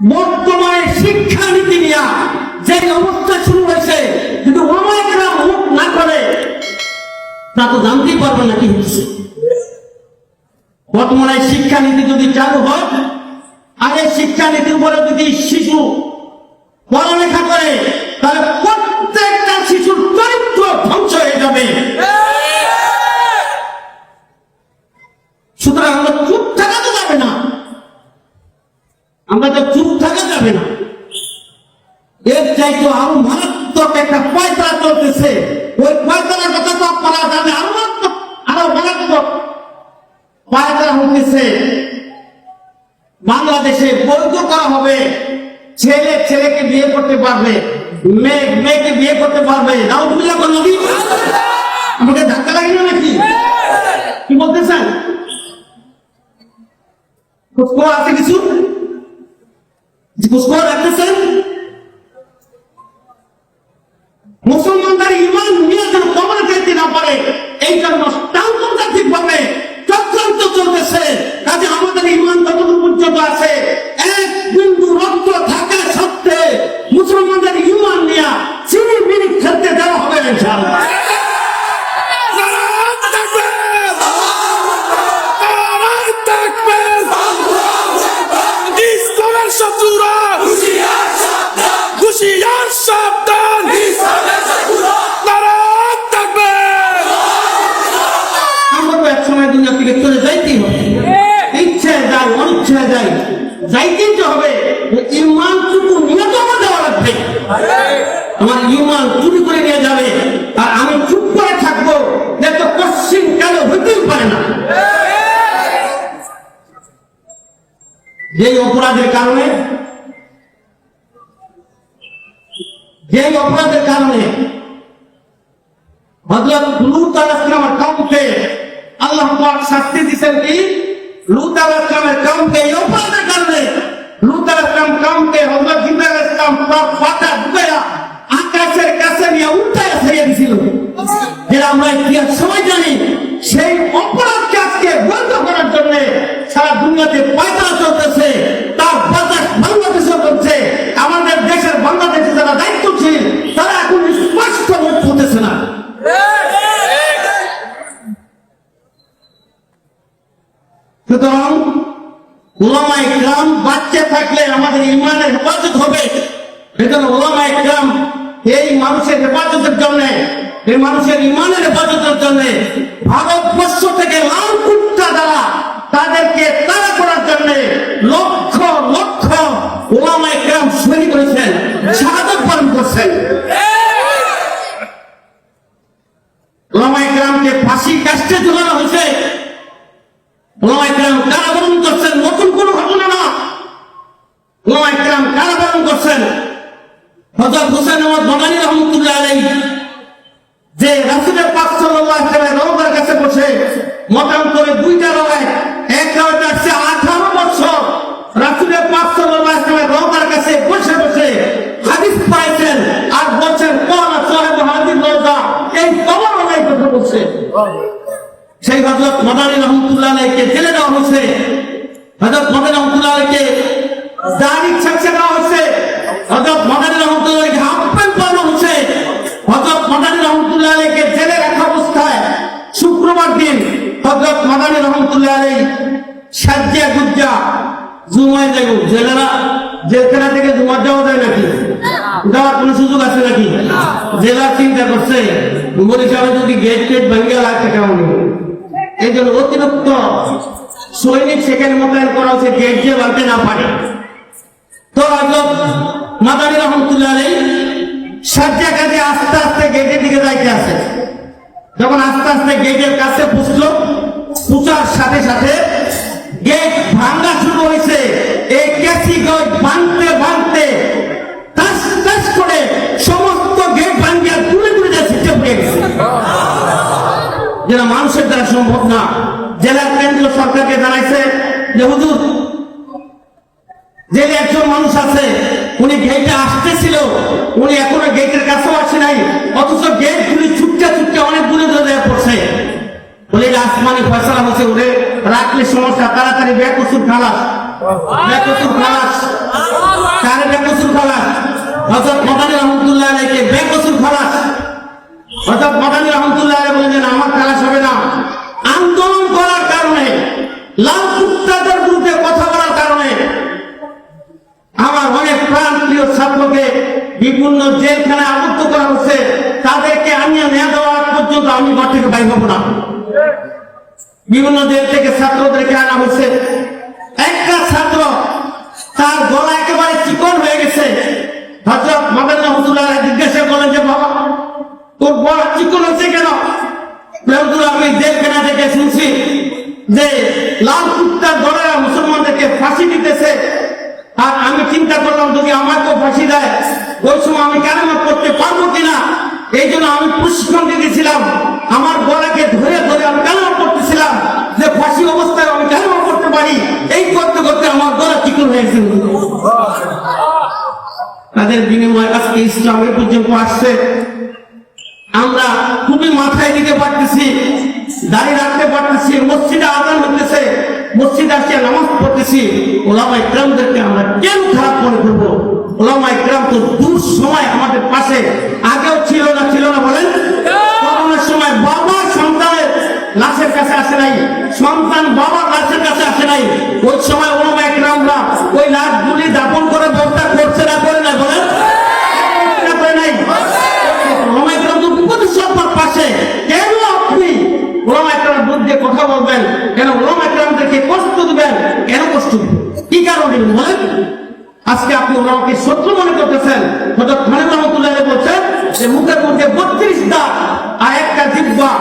বর্তমানে শিক্ষানীতি নিয়ে যে অবস্থা শুরু হয়েছে, যদি অমায়িকরা মুখ না করে, তা তো জানতেই পারবে না কি হচ্ছে। বর্তমানে শিক্ষানীতি যদি চালু হয় আগে শিক্ষা শিক্ষানীতির উপরে যদি শিশু পড়ালেখা করে যাবে না। এর চাইতে আরও মারাত্মক একটা পয়সা চলতেছে। ওই পয়সার কথা তো আপনারা জানে আরও মারাত্মক আরও মারাত্মক পয়সা হতেছে বাংলাদেশে বৈধ করা হবে। ছেলে ছেলেকে বিয়ে করতে পারবে, মেয়ে, মেয়েকে বিয়ে করতে পারবে। নাউজুবিল্লাহ নবী, আমাকে ধাক্কা লাগে না নাকি? কি বলতে চান আছে কিছু? খোঁজখবর রাখতেছেন মুসলমানদের আমার ইমান চুরি করে নিয়ে যাবে। আর আমি চুপ করে থাকব যে পশ্চিম কেন হইতেই পারে না। যেই অপরাধের কারণে, যেই অপরাধের কারণে হযরত লূত কওমকে আল্লাহ শাস্তি দিয়েছেন কি? লূত আলাইহিস সালামের কওমকে এই অপরাধের কারণে, লূত আলাইহিস জিব্রাইল ঢুকায়া আকাশের কাছে নিয়ে উল্টায় ছাইয়া দিছিল। যেটা আমরা ইতিহাস জানি, সেই অপরাধকে আজকে বন্ধ করার জন্য সারা দুনিয়াতে পয়সা চলতেছে তার বাতাস বাংলাদেশে চলছে আমাদের দেশের বাংলাদেশে যারা দায়িত্বশীল তারা এখন স্পষ্ট মুখ হতেছে না সুতরাং ওলামা ইকরাম বাচ্চা থাকলে আমাদের ইমানের হেফাজত হবে। ওলামা ইকরাম এই মানুষের হেফাজতের জন্য, এই মানুষের ইমানের হেফাজতের জন্য ভারতবর্ষ থেকে লাল কুত্তা দ্বারা তাদেরকে তাড়া করার জন্য লক্ষ লক্ষ ওলামা ইকরাম শহীদ করেছেন, শাহাদত পালন করছেন। ওলামা ইকরামকে ফাঁসি কাস্টে ঝুলানো হয়েছে। ওলামা ইকরাম করছেন নতুন কোন ঘটনা না ওলামা ইকরাম কারাবরণ করছেন হজরত হোসেন আহমদ বাঙালি রহমতুল্লাহ আলাই যে রাসুলের পাক সাল্লাল্লাহু আলাইহি রওজার কাছে বসে মতাম করে দুইটা রওয়ায়, এক রওয়ায় আসছে 18 বছর রাসুলের পাক সাল্লাল্লাহু আলাইহি রওজার কাছে বসে বসে হাদিস পাইছেন, আর বলছেন কোন সাহেব হাদিস রওজা এই কবর নাই কথা বলছে। সেই হজরত মদানী রহমতুল্লাহ আলাইকে জেলে দেওয়া হয়েছে। হজরত মদানী রহমতুল্লাহ আলাইকে ছেঁচে দেওয়া হয়েছে। হজরত মদানী শুক্রবার দিন হজরত মদানী রহমতুল্লাহ আলাই সাজ্জা গুজ্জা জুমায় যাব জেলেরা জেলখানা থেকে জুমা যাওয়া যায় নাকি? যাওয়ার কোনো সুযোগ আছে নাকি? জেলা চিন্তা করছে বরিশালে যদি গেট টেট ভেঙে লাগছে কেমন? এই জন্য অতিরিক্ত সৈনিক সেখানে মোতায়েন করা হচ্ছে গেট যে ভাঙতে না পারে। তো হজরত মাদানী রহমতুল্লাহ আলাই সাজ্জা কাজে আস্তে আস্তে গেটের দিকে যাইতে আছে যখন আস্তে আস্তে গেটের কাছে পুষলো, পুষার সাথে সাথে গেট ভাঙ্গা শুরু হয়েছে। এই ক্যাসি গেট ভাঙতে ভাঙতে করে সমস্ত গেট তুলে তুলে যেটা মানুষের দ্বারা সম্ভব না। জেলার কেন্দ্রীয় সরকারকে জানাইছে যে, হুজুর যে একজন মানুষ আছে, উনি গেটে আসতেছিল, উনি এখনও গেটের কাছেও আসে নাই, অথচ সমস্যা তাড়াতাড়ি বেকসুর খালাস। বেকসুর খালাস। কারে বেকসুর খালাস? হজরত মাদানী রহমতুল্লাহ আলাইকে বেকসুর খালাস। হজরত মাদানী রহমতুল্লাহ আলাই বলেন আমার খালাস হবে না। আন্দোলন করার কারণে, লাল কুত্তাদের বিরুদ্ধে কথা বলার কারণে, আমার অনেক প্রাণ প্রিয় ছাত্রকে বিভিন্ন জেলখানে আবদ্ধ করা হচ্ছে। তাদেরকে আনিয়ে নিয়ে দেওয়া পর্যন্ত আমি ঘর থেকে বাইর হব না। বিভিন্ন দেশ থেকে ছাত্রদেরকে আনা হয়েছে একটা ছাত্র তার গলা একেবারে চিকন হয়ে গেছে। হজরত মদন রহমতুল্লাহ জিজ্ঞাসা করলেন যে, বাবা, তোর গলা চিকন হচ্ছে কেন? আমি জেলখানা থেকে শুনছি যে, লাল কুত্তার দলেরা মুসলমানদেরকে ফাঁসি দিতেছে। আর আমি চিন্তা করলাম, যদি আমাকেও ফাঁসি দেয়, ওই সময় আমি কেন করতে পারব কিনা? এই জন্য আমি প্রশিক্ষণ দিয়েছিলাম তাদের বিনিময়ে আজকে ইসলামের পর্যন্ত আসছে। আমরা খুবই মাথায় দিতে পারতেছি দাঁড়িয়ে রাখতে পারতেছি, মসজিদে আদান হতেছে মসজিদে আসছে নামাজ পড়তেছি। ওলামা ইকরামদেরকে আমরা কেন খারাপ মনে করব? ওলামা ইকরাম তো দূর সময় আমাদের পাশে, আগেও ছিল না ছিল না বলেন? করোনার সময় বাবা সন্তানের লাশের কাছে আসে নাই, সন্তান বাবার লাশের কাছে আসে নাই। ওই সময় বলবেন কেন ওলামা দেখে কষ্ট দিবেন কেন কষ্ট কি কারণে? বলেন। আজকে আপনি ওনাকে শত্রু মনে করতেছেন। হঠাৎ খালিদ রহমতুল্লাহ বলছেন যে মুখে মধ্যে বত্রিশ দাঁত আর একটা জিব্বা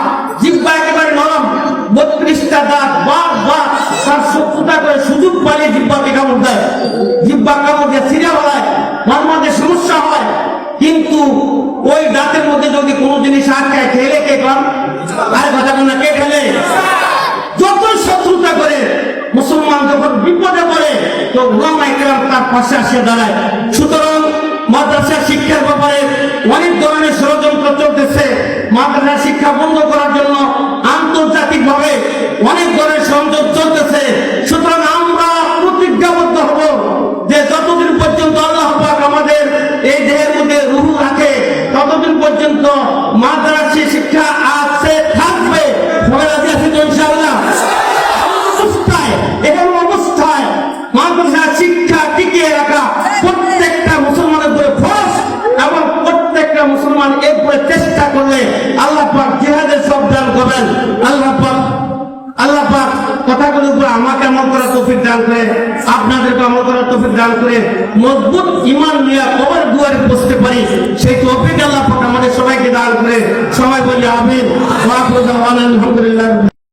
বিপদে পড়ে, তো ওলামা তার পাশে আসে দাঁড়ায়। সুতরাং মাদ্রাসা শিক্ষার ব্যাপারে অনেক ধরনের ষড়যন্ত্র চলতেছে। মাদ্রাসা শিক্ষা বন্ধ করার জন্য আন্তর্জাতিক ভাবে অনেক ধরনের সংযোগ চলতেছে। সুতরাং আমরা প্রতিজ্ঞাবদ্ধ হব যে যতদিন পর্যন্ত আল্লাহ পাক আমাদের এই দেহের মধ্যে রুহ রাখে, ততদিন পর্যন্ত মাদ্রাসা শিক্ষা আছে থাকবে। ইনশাআল্লাহ? অবস্থায়। কথাগুলোর উপর আমাকে আমল করার তৌফিক দান করে, আপনাদেরকে আমল করার তৌফিক দান করে, মজবুত ইমান নিয়ে কবর দুয়ারে পারি। সেই তৌফিক আল্লাহ আমাদের সবাইকে দান করে, সবাই বলি আমিন। আলহামদুলিল্লাহ